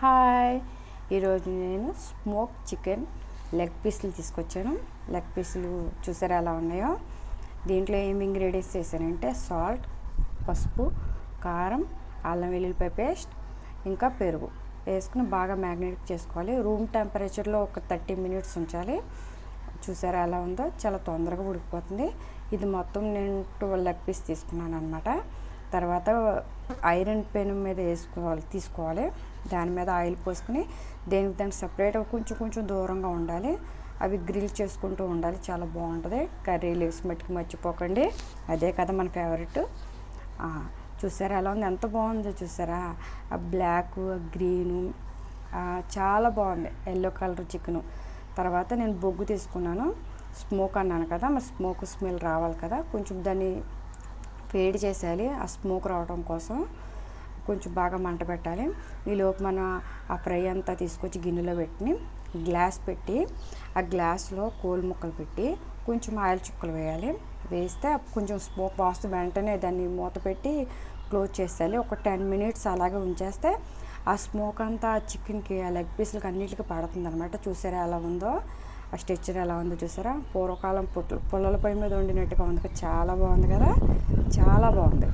Hi. ఈరోజు నేను smoke chicken leg పీసులు తీసుకొచ్చాను. లెగ్ పీసులు చూసారా ఎలా ఉన్నాయో? దీంట్లో ఏమి ఇంగ్రీడియంట్స్ చేశానంటే సాల్ట్ పసుపు కారం అల్లం వెల్లుల్లిపాయ పేస్ట్ ఇంకా పెరుగు. వేసుకుని బాగా మ్యాగ్నేట్ చేసుకోవాలి. రూమ్ టెంపరేచర్లో ఒక థర్టీ మినిట్స్ ఉంచాలి. చూసారా ఎలా ఉందో? చాలా తొందరగా ఉడికిపోతుంది. ఇది మొత్తం నేను ట్వెల్వ్ లెగ్ పీస్ తీసుకున్నాను అనమాట తర్వాత ఐరన్ పెన్ మీద వేసుకోవాలి తీసుకోవాలి. దాని మీద ఆయిల్ పోసుకుని దేనికి దానికి సపరేట్గా కొంచెం కొంచెం దూరంగా ఉండాలి. అవి గ్రిల్ చేసుకుంటూ ఉండాలి. చాలా బాగుంటుంది. కర్రీ లీవ్స్ మట్టుకు మర్చిపోకండి. అదే కదా మన ఫేవరెట్ చూసారా ఎలా ఉంది? ఎంత బాగుందో చూసారా? ఆ బ్లాక్ గ్రీను చాలా బాగుంది. ఎల్లో కలర్ చికెను తర్వాత నేను బొగ్గు తీసుకున్నాను. స్మోక్ అన్నాను కదా. మరి స్మోక్ స్మెల్ రావాలి కదా. కొంచెం దాన్ని వేడి చేసేయాలి ఆ స్మోక్ రావడం కోసం. కొంచెం బాగా మంట పెట్టాలి. ఈలోపు మన ఆ ఫ్రై అంతా తీసుకొచ్చి గిన్నెలో పెట్టి గ్లాస్ పెట్టి ఆ గ్లాస్లో కోల్ ముక్కలు పెట్టి కొంచెం ఆయిల్ చుక్కలు వేయాలి. వేస్తే కొంచెం స్మోక్ వాస్తు వెంటనే దాన్ని మూత పెట్టి క్లోజ్ చేసేయాలి. ఒక టెన్ మినిట్స్ అలాగే ఉంచేస్తే ఆ స్మోక్ అంతా చికెన్కి ఆ లెగ్ పీసులకి అన్నిటికీ పడుతుంది అనమాట చూసారా ఎలా ఉందో? ఆ స్ట్రెచ్చర్ ఎలా ఉందో చూసారా? పూర్వకాలం పుట్ల పుల్లల పొయ్యి మీద వండినట్టుగా ఉంది చాలా బాగుంది కదా? చాలా బాగుంది.